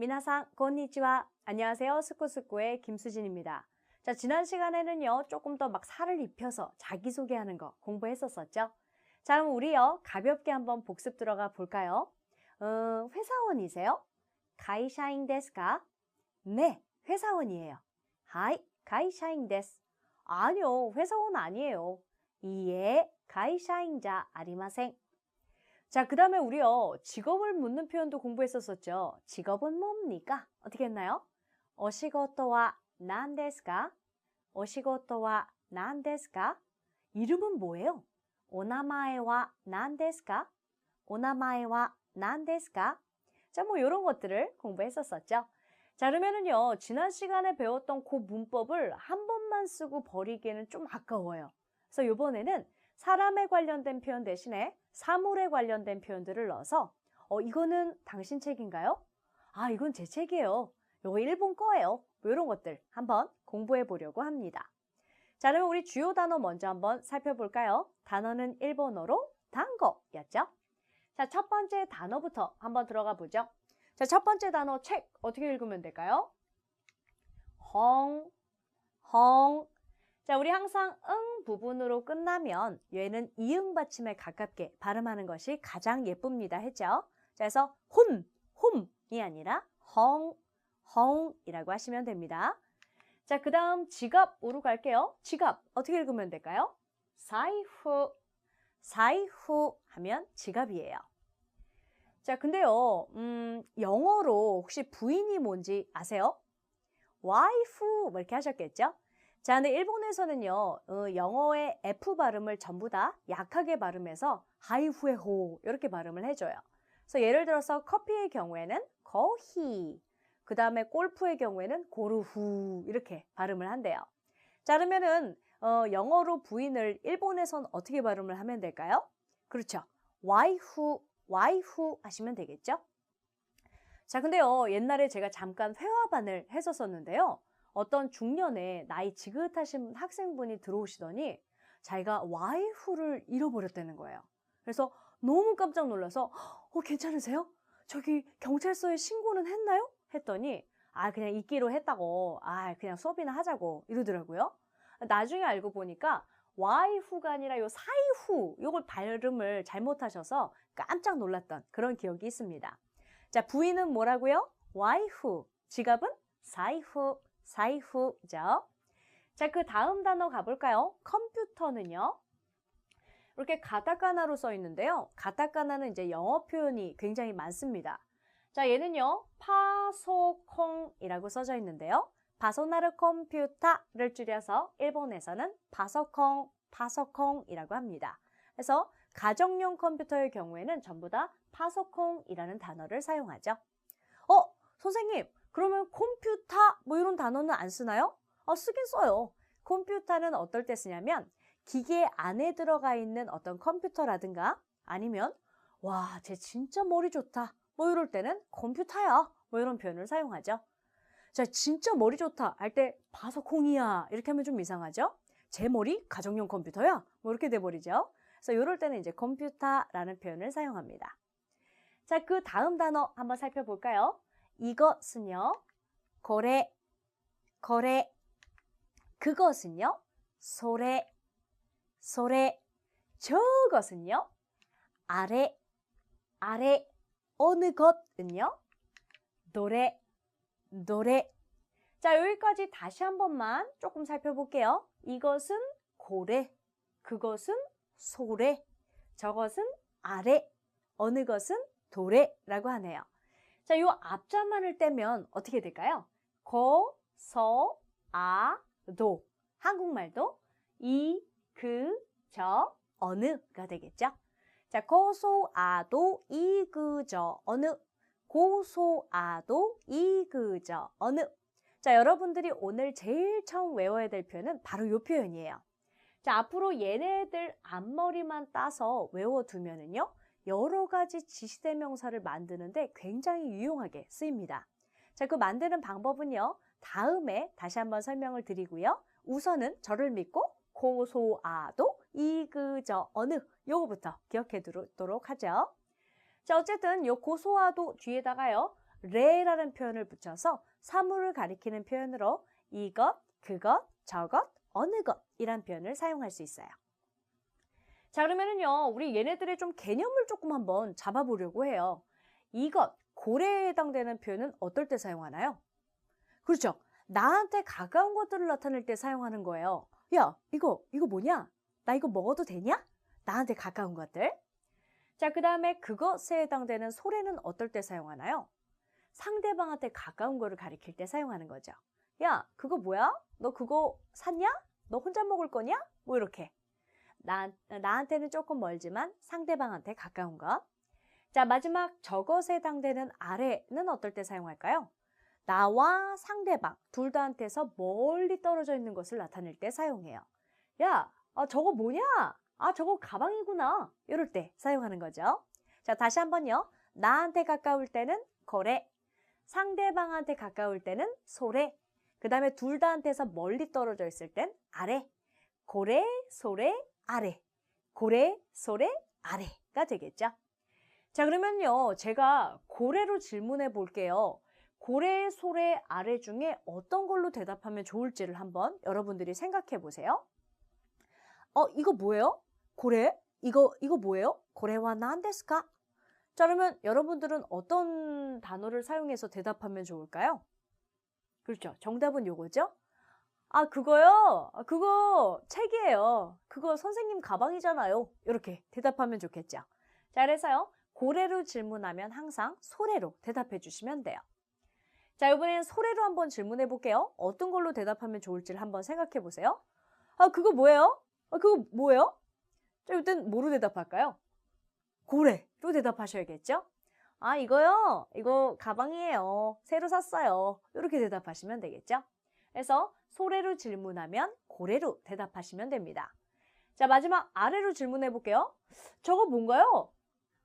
미나상 건니치와 안녕하세요. 스쿠스쿠의 김수진입니다. 자, 지난 시간에는요. 조금 더 막 살을 입혀서 자기소개하는 거 공부했었었죠. 자, 그럼 우리요. 가볍게 한번 복습 들어가 볼까요? 어, 회사원이세요? 가이샤인 데스까? 네, 회사원이에요. 하이, 가이샤인 데스. 아니요, 회사원 아니에요. 이에 가이샤인 자 아리마생. 자, 그 다음에 우리요, 직업을 묻는 표현도 공부했었었죠. 직업은 뭡니까? 어떻게 했나요? 어시고토와 난데스까? 어시고토와 난데스까? 이름은 뭐예요? 오나마에와 난데스까? 오나마에와 난데스까? 자, 뭐 이런 것들을 공부했었었죠. 자, 그러면은요, 지난 시간에 배웠던 그 문법을 한 번만 쓰고 버리기에는 좀 아까워요. 그래서 이번에는 사람에 관련된 표현 대신에 사물에 관련된 표현들을 넣어서 어 이거는 당신 책인가요? 아 이건 제 책이에요. 이거 일본 거예요. 뭐 이런 것들 한번 공부해 보려고 합니다. 자 그러면 우리 주요 단어 먼저 한번 살펴볼까요? 단어는 일본어로 단거였죠. 자 첫 번째 단어부터 한번 들어가 보죠. 자 첫 번째 단어 책 어떻게 읽으면 될까요? 헝, 헝, 자, 우리 항상 응 부분으로 끝나면 얘는 이응 받침에 가깝게 발음하는 것이 가장 예쁩니다. 했죠? 자, 그래서 홈, 홈이 아니라 헝, 헝이라고 하시면 됩니다. 자, 그 다음 지갑으로 갈게요. 지갑 어떻게 읽으면 될까요? 사이후, 사이후 하면 지갑이에요. 자, 근데요, 음, 영어로 혹시 부인이 뭔지 아세요? 와이프 뭐 이렇게 하셨겠죠? 자, 근데 일본에서는요, 어, 영어의 F 발음을 전부 다 약하게 발음해서 하이후에호 이렇게 발음을 해줘요. 그래서 예를 들어서 커피의 경우에는 거히, 그 다음에 골프의 경우에는 고르후 이렇게 발음을 한대요. 자, 그러면은 어, 영어로 부인을 일본에선 어떻게 발음을 하면 될까요? 그렇죠. 와이후, 와이후 하시면 되겠죠? 자, 근데요, 옛날에 제가 잠깐 회화반을 했었었는데요. 어떤 중년에 나이 지긋하신 학생분이 들어오시더니 자기가 와이프를 잃어버렸다는 거예요. 그래서 너무 깜짝 놀라서 어 괜찮으세요? 저기 경찰서에 신고는 했나요? 했더니 아 그냥 잊기로 했다고 아 그냥 수업이나 하자고 이러더라고요. 나중에 알고 보니까 와이후가 아니라 요 사이후 요걸 발음을 잘못하셔서 깜짝 놀랐던 그런 기억이 있습니다. 자 부인은 뭐라고요? 와이후 지갑은 사이후 사이후죠. 자, 그 다음 단어 가볼까요? 컴퓨터는요. 이렇게 가타카나로 써 있는데요. 가타카나는 이제 영어 표현이 굉장히 많습니다. 자, 얘는요. 파소콩이라고 써져 있는데요. 바소나르 컴퓨터를 줄여서 일본에서는 파소콩, 파소콩이라고 합니다. 그래서 가정용 컴퓨터의 경우에는 전부 다 파소콩이라는 단어를 사용하죠. 어, 선생님, 그러면 컴퓨터 뭐 이런 단어는 안 쓰나요? 어, 쓰긴 써요. 컴퓨터는 어떨 때 쓰냐면 기계 안에 들어가 있는 어떤 컴퓨터라든가 아니면 와, 쟤 진짜 머리 좋다. 뭐 이럴 때는 컴퓨터야. 뭐 이런 표현을 사용하죠. 자, 진짜 머리 좋다 할때 바서콩이야. 이렇게 하면 좀 이상하죠? 제 머리 가정용 컴퓨터야. 뭐 이렇게 돼 버리죠. 그래서 이럴 때는 이제 컴퓨터라는 표현을 사용합니다. 자, 그 다음 단어 한번 살펴볼까요? 이것은요. 거래, 거래. 그것은요. 소래, 소래. 저것은요. 아래, 아래. 어느 것은요. 노래, 노래. 자, 여기까지 다시 한 번만 조금 살펴볼게요. 이것은 고래, 그것은 소래, 저것은 아래, 어느 것은 도래라고 하네요. 자, 이 앞자만을 떼면 어떻게 될까요? 거, 서, 아, 도. 한국말도 이, 그, 저, 어느가 되겠죠? 자, 고소, 아도, 이, 그, 저, 어느. 고소, 아도, 이, 그, 저, 어느. 자, 여러분들이 오늘 제일 처음 외워야 될 표현은 바로 이 표현이에요. 자, 앞으로 얘네들 앞머리만 따서 외워두면은요. 여러 가지 지시대명사를 만드는데 굉장히 유용하게 쓰입니다. 자, 그 만드는 방법은요. 다음에 다시 한번 설명을 드리고요. 우선은 저를 믿고 고소아도 이그저 어느 요거부터 기억해 두도록 하죠. 자, 어쨌든 요 고소아도 뒤에다가요. 레라는 표현을 붙여서 사물을 가리키는 표현으로 이것, 그것, 저것, 어느 것이란 표현을 사용할 수 있어요. 자, 그러면은요, 우리 얘네들의 좀 개념을 조금 한번 잡아보려고 해요. 이것, 고래에 해당되는 표현은 어떨 때 사용하나요? 그렇죠. 나한테 가까운 것들을 나타낼 때 사용하는 거예요. 야, 이거, 이거 뭐냐? 나 이거 먹어도 되냐? 나한테 가까운 것들. 자, 그 다음에 그것에 해당되는 소래는 어떨 때 사용하나요? 상대방한테 가까운 거를 가리킬 때 사용하는 거죠. 야, 그거 뭐야? 너 그거 샀냐? 너 혼자 먹을 거냐? 뭐 이렇게. 나, 나한테는 조금 멀지만 상대방한테 가까운 것. 자, 마지막 저것에 해당되는 아래는 어떨 때 사용할까요? 나와 상대방 둘 다한테서 멀리 떨어져 있는 것을 나타낼 때 사용해요. 야, 아, 저거 뭐냐? 아, 저거 가방이구나. 이럴 때 사용하는 거죠. 자, 다시 한번요. 나한테 가까울 때는 거래, 상대방한테 가까울 때는 소래, 그 다음에 둘 다한테서 멀리 떨어져 있을 땐 아래, 고래, 소래, 아래, 고래, 소래, 아래가 되겠죠. 자, 그러면요. 제가 고래로 질문해 볼게요. 고래, 소래, 아래 중에 어떤 걸로 대답하면 좋을지를 한번 여러분들이 생각해 보세요. 어, 이거 뭐예요? 고래? 이거, 이거 뭐예요? 고래와 난데스까? 자, 그러면 여러분들은 어떤 단어를 사용해서 대답하면 좋을까요? 그렇죠. 정답은 요거죠? 아, 그거요? 아, 그거 책이에요. 그거 선생님 가방이잖아요. 이렇게 대답하면 좋겠죠. 자, 그래서요. 고래로 질문하면 항상 소래로 대답해 주시면 돼요. 자, 이번에는 소래로 한번 질문해 볼게요. 어떤 걸로 대답하면 좋을지를 한번 생각해 보세요. 아, 그거 뭐예요? 아, 그거 뭐예요? 자, 일단 뭐로 대답할까요? 고래로 대답하셔야겠죠? 아, 이거요? 이거 가방이에요. 새로 샀어요. 이렇게 대답하시면 되겠죠? 그래서 소래로 질문하면 고래로 대답하시면 됩니다. 자, 마지막 아래로 질문해 볼게요. 저거 뭔가요?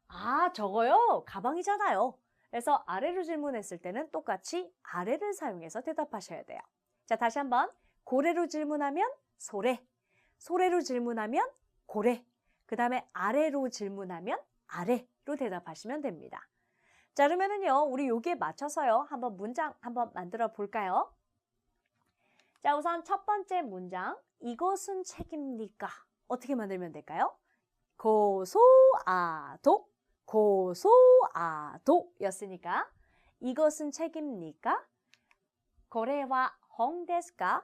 아, 저거요? 가방이잖아요. 그래서 아래로 질문했을 때는 똑같이 아래를 사용해서 대답하셔야 돼요. 자, 다시 한번. 고래로 질문하면 소래. 소래로 질문하면 고래. 그 다음에 아래로 질문하면 아래로 대답하시면 됩니다. 자, 그러면은요, 우리 여기에 맞춰서요, 한번 문장 한번 만들어 볼까요? 자, 우선 첫 번째 문장. 이것은 책입니까? 어떻게 만들면 될까요? 고소아도, 고소아도 였으니까 이것은 책입니까? 고래와 홍데스까?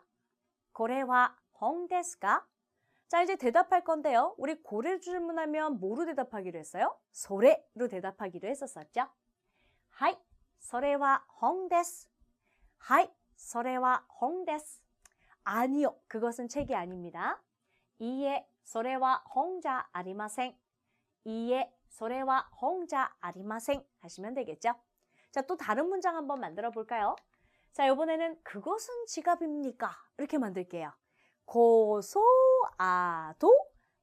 고래와 홍데스까? 자, 이제 대답할 건데요. 우리 고래 질문하면 뭐로 대답하기로 했어요? 소래로 대답하기로 했었었죠? 하이, 소래와 홍데스. 하이, 홍데스. 아니요, 그것은 책이 아닙니다. 이에 소래와 홍자 아리마생. 이에 소래와 홍자 아리마생 하시면 되겠죠? 자, 또 다른 문장 한번 만들어 볼까요? 자, 이번에는 그것은 지갑입니까? 이렇게 만들게요. 고소아도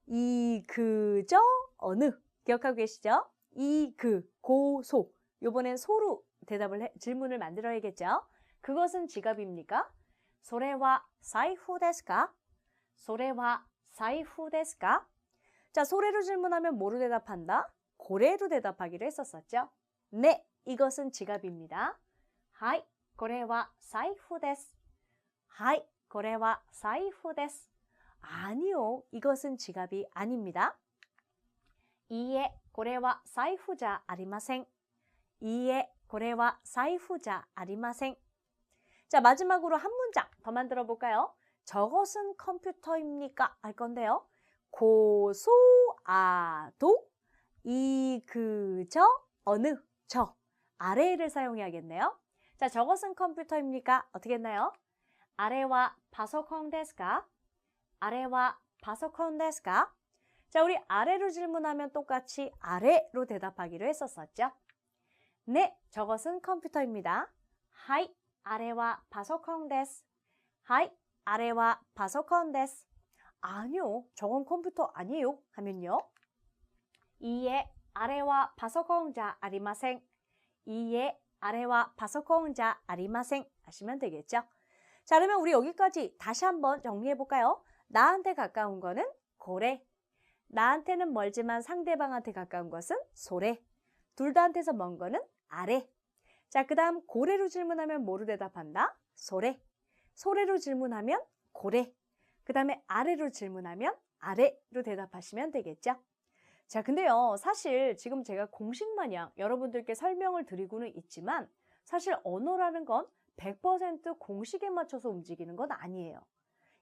이 그저 어느 기억하고 계시죠? 이그 고소 요번엔 소로 대답을 해, 질문을 만들어야겠죠? 그것은 지갑입니까? 소래와 사이후 데스까? 소래와 사이후 데스까? 자, 소래로 질문하면 뭐로 대답한다? 고래로 대답하기로 했었었죠? 네, 이것은 지갑입니다. 하이, 고래와 사이후 데스. 하이, 고래와 사이후 데스. 아니요, 이것은 지갑이 아닙니다. 이에 고래와 사이후자 아리마생. 이에 고래와 사이후자 아리마생. 자, 마지막으로 한 문장 더 만들어 볼까요? 저것은 컴퓨터입니까? 할 건데요. 고소아도 이, 그, 저, 어느, 저. 아래를 사용해야겠네요. 자, 저것은 컴퓨터입니까? 어떻게 했나요? 아래와 파소콘 데스까? 아래와 파소콘 데스까? 자, 우리 아래로 질문하면 똑같이 아래로 대답하기로 했었었죠. 네, 저것은 컴퓨터입니다. 하이, 아래와 파소콘 데스. 하이, 아래와 파소콘 데스. 아니요, 저건 컴퓨터 아니에요. 하면요. 이에 아래와 파소콘자 아리마생. 이에 아래와 파소콘자 아리마생 하시면 되겠죠. 자, 그러면 우리 여기까지 다시 한번 정리해 볼까요? 나한테 가까운 거는 고래. 나한테는 멀지만 상대방한테 가까운 것은 소래. 둘 다한테서 먼 거는 아래. 자, 그 다음 고래로 질문하면 뭐로 대답한다? 소래. 소래로 질문하면 고래. 그 다음에 아래로 질문하면 아래로 대답하시면 되겠죠? 자, 근데요, 사실 지금 제가 공식 마냥 여러분들께 설명을 드리고는 있지만 사실 언어라는 건 100% 공식에 맞춰서 움직이는 건 아니에요.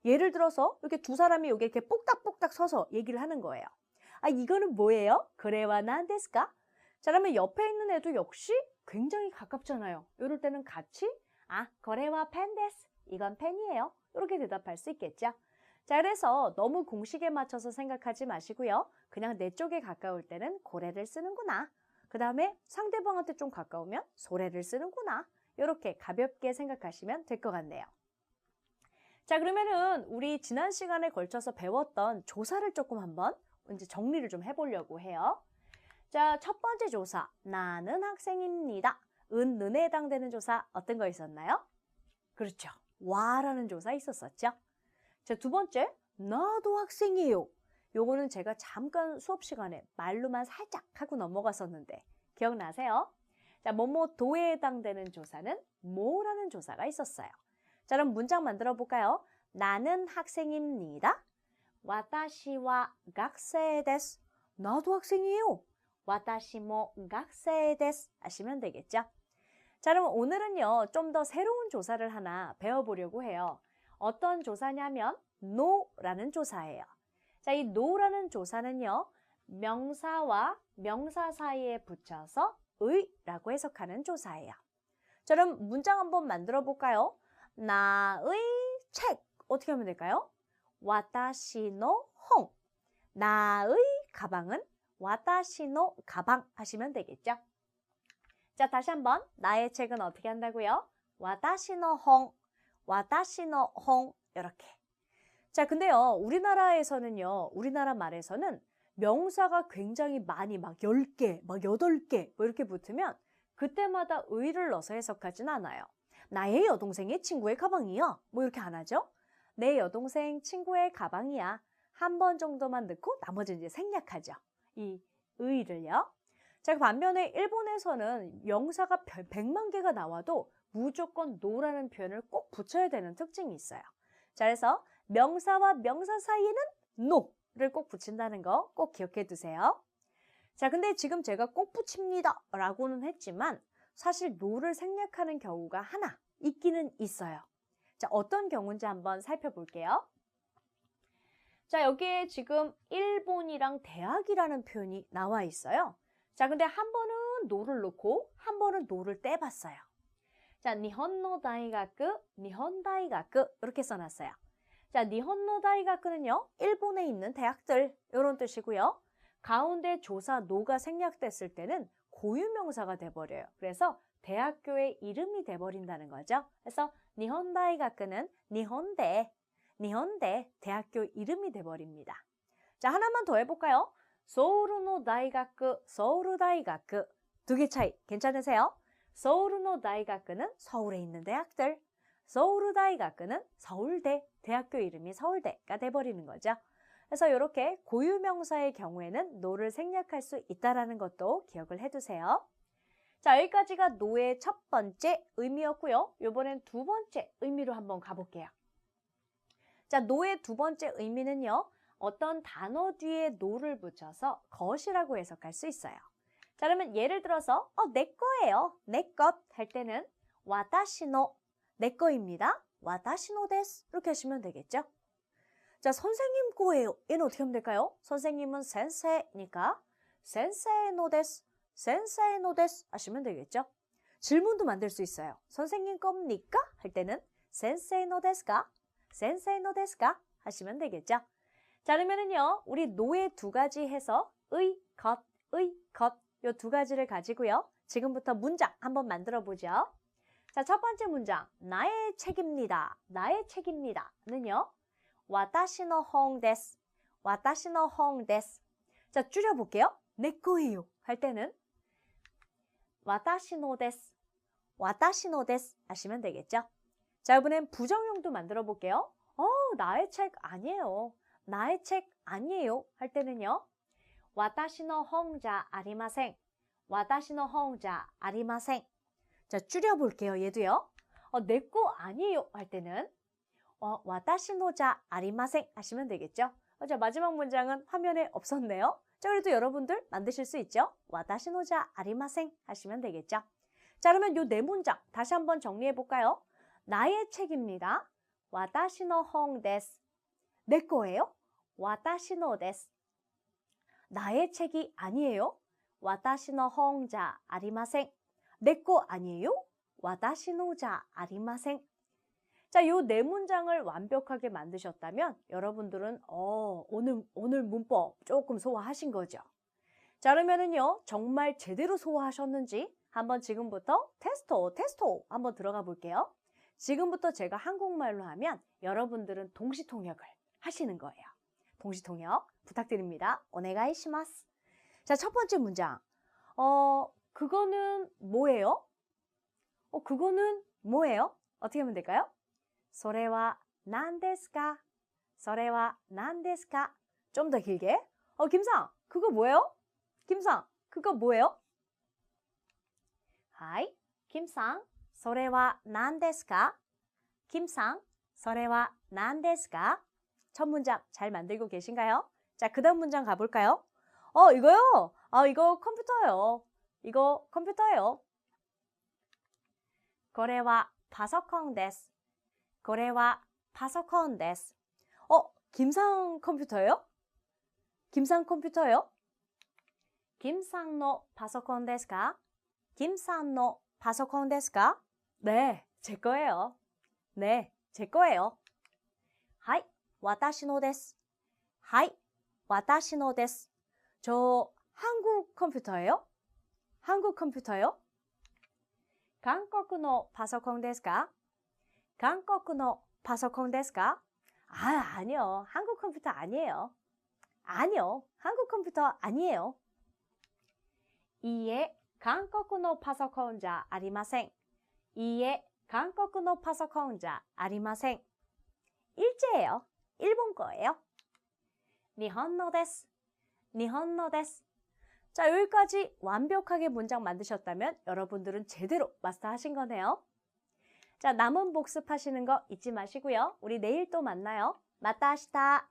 예를 들어서 이렇게 두 사람이 여기 이렇게 똑딱똑딱 서서 얘기를 하는 거예요. 아, 이거는 뭐예요? 그래와 난데스까? 자, 그러면 옆에 있는 애도 역시 굉장히 가깝잖아요. 이럴 때는 같이 아, 거래와 펜 데스. 이건 펜이에요. 이렇게 대답할 수 있겠죠? 자, 그래서 너무 공식에 맞춰서 생각하지 마시고요. 그냥 내 쪽에 가까울 때는 고래를 쓰는구나. 그 다음에 상대방한테 좀 가까우면 소래를 쓰는구나. 이렇게 가볍게 생각하시면 될 것 같네요. 자, 그러면은 우리 지난 시간에 걸쳐서 배웠던 조사를 조금 한번 이제 정리를 좀 해보려고 해요. 자, 첫 번째 조사. 나는 학생입니다. 은, 는에 해당되는 조사 어떤 거 있었나요? 그렇죠. 와라는 조사 있었었죠. 자, 두 번째. 나도 학생이에요. 요거는 제가 잠깐 수업 시간에 말로만 살짝 하고 넘어갔었는데 기억나세요? 자, 뭐뭐 도에 해당되는 조사는 뭐라는 조사가 있었어요. 자, 그럼 문장 만들어 볼까요? 나는 학생입니다. 와타시와 학생 데스. 나도 학생이에요. 와타시모 학생 데스. 하시면 되겠죠? 자, 그럼 오늘은요, 좀 더 새로운 조사를 하나 배워보려고 해요. 어떤 조사냐면, no라는 조사예요. 자, 이 no라는 조사는요, 명사와 명사 사이에 붙여서 의라고 해석하는 조사예요. 자, 그럼 문장 한번 만들어 볼까요? 나의 책 어떻게 하면 될까요? 와타시노 홍 나의 가방은 와타시노 가방 하시면 되겠죠? 자, 다시 한번 나의 책은 어떻게 한다고요? 와타시노 홍 와타시노 홍 이렇게 자, 근데요. 우리나라에서는요. 우리나라 말에서는 명사가 굉장히 많이 막 10개, 막 8개 뭐 이렇게 붙으면 그때마다 의를 넣어서 해석하진 않아요. 나의 여동생의 친구의 가방이야. 뭐 이렇게 안 하죠? 내 여동생 친구의 가방이야. 한 번 정도만 넣고 나머지는 이제 생략하죠. 이 의를요. 자, 반면에 일본에서는 명사가 100만 개가 나와도 무조건 노라는 표현을 꼭 붙여야 되는 특징이 있어요. 자, 그래서 명사와 명사 사이에는 no를 꼭 붙인다는 거 꼭 기억해 두세요. 자, 근데 지금 제가 꼭 붙입니다 라고는 했지만 사실 no를 생략하는 경우가 하나 있기는 있어요. 자, 어떤 경우인지 한번 살펴볼게요. 자, 여기에 지금 일본이랑 대학이라는 표현이 나와 있어요. 자, 근데 한 번은 노를 넣고 한 번은 노를 떼봤어요. 자, 니혼노 다이가크, 니혼 다이가크 이렇게 써놨어요. 자, 니혼노 다이가크는요. 일본에 있는 대학들 이런 뜻이고요. 가운데 조사 노가 생략됐을 때는 고유명사가 돼버려요. 그래서 대학교의 이름이 돼버린다는 거죠. 그래서 니혼 다이가크는 니혼대, 니혼대 대학교 이름이 돼버립니다. 자, 하나만 더 해볼까요? 서울노 다이가크, 서울 다이가크 두 개 차이 괜찮으세요? 서울노 다이가크는 서울에 있는 대학들, 서울 다이가크는 서울대, 대학교 이름이 서울대가 돼버리는 거죠. 그래서 이렇게 고유명사의 경우에는 노를 생략할 수 있다는 것도 기억을 해두세요. 자, 여기까지가 노의 첫 번째 의미였고요. 이번엔 두 번째 의미로 한번 가볼게요. 자, 노의 두 번째 의미는요. 어떤 단어 뒤에 노를 붙여서 것이라고 해석할 수 있어요. 자, 그러면 예를 들어서 어, 내 거예요. 내 것 할 때는 와다시노 내 거입니다. 와다시노 데스 이렇게 하시면 되겠죠? 자, 선생님 거예요. 얘는 어떻게 하면 될까요? 선생님은 센세니까 센세노 데스, 센세노 데스 하시면 되겠죠? 질문도 만들 수 있어요. 선생님 겁니까? 할 때는 센세노 데스가, 센세노 데스가 하시면 되겠죠? 자, 그러면은요, 우리 노의 두 가지 해서 의, 것, 의, 것, 요 두 가지를 가지고요. 지금부터 문장 한번 만들어 보죠. 자, 첫 번째 문장. 나의 책입니다. 나의 책입니다. 는요. 와타시노 홍 데스. 와타시노 홍 데스. 자, 줄여 볼게요. 내 거예요. 할 때는 와타시노 데스. 와타시노 데스 하시면 되겠죠? 자, 이번엔 부정형도 만들어 볼게요. 어, 나의 책 아니에요. 나의 책 아니에요. 할 때는요. 와타시노 홍자 아리마생. 와타시노 홍자 아리마생. 자, 줄여 볼게요. 얘도요. 어, 내거 아니에요 할 때는 어, 와다시노자 아리마생 하시면 되겠죠. 어, 자, 마지막 문장은 화면에 없었네요. 자, 그래도 여러분들 만드실 수 있죠? 와다시노자 아리마생 하시면 되겠죠. 자, 그러면 요 네 문장 다시 한번 정리해 볼까요? 나의 책입니다. 와다시노 홍 데스. 내 거예요? 와다시노. 나의 책이 아니에요? 와다시노 홍자 아리마생. 내 거 아니에요? 와다시노자 아리마생. 자, 요 네 문장을 완벽하게 만드셨다면 여러분들은 어, 오늘 오늘 문법 조금 소화하신 거죠. 자, 그러면은요. 정말 제대로 소화하셨는지 한번 지금부터 테스토 테스토 한번 들어가 볼게요. 지금부터 제가 한국말로 하면 여러분들은 동시통역을 하시는 거예요. 동시통역 부탁드립니다. 오네가이시마스. 자, 첫 번째 문장. 어, 그거는 뭐예요? 어, 그거는 뭐예요? 어떻게 하면 될까요? それは何ですか?それは何ですか? 좀 더 길게. 어, 김상, 그거 뭐예요? 김상, 그거 뭐예요? 하이, 김상, それは何ですか? 김상, それは何ですか? 첫 문장 잘 만들고 계신가요? 자, 그 다음 문장 가볼까요? 어, 이거요? 아, 이거 컴퓨터예요. 이거 컴퓨터예요. これはパソコンです.これはパソコンです. 어, 김상 컴퓨터예요? 김상 컴퓨터예요? 김상의 파소콘 ですか? 김상의 파소콘 ですか? 네, 제 거예요. 네, 제 거예요. はい、私のです. はい、私のです. 저 한국 컴퓨터예요? 한국 컴퓨터예요? 한국의 파소콘 ですか? 한국의 파소콘 ですか? 아, 아니요. 한국 컴퓨터 아니에요. 아니요. 한국 컴퓨터 아니에요. 이에 한국의 파소콘자 ありません. 이에 한국노 파서콘자 아리마생. 일제예요. 일본 거예요. 니혼노 데스. 니혼노 데스. 자, 여기까지 완벽하게 문장 만드셨다면 여러분들은 제대로 마스터하신 거네요. 자, 남은 복습하시는 거 잊지 마시고요. 우리 내일 또 만나요. 마타시타.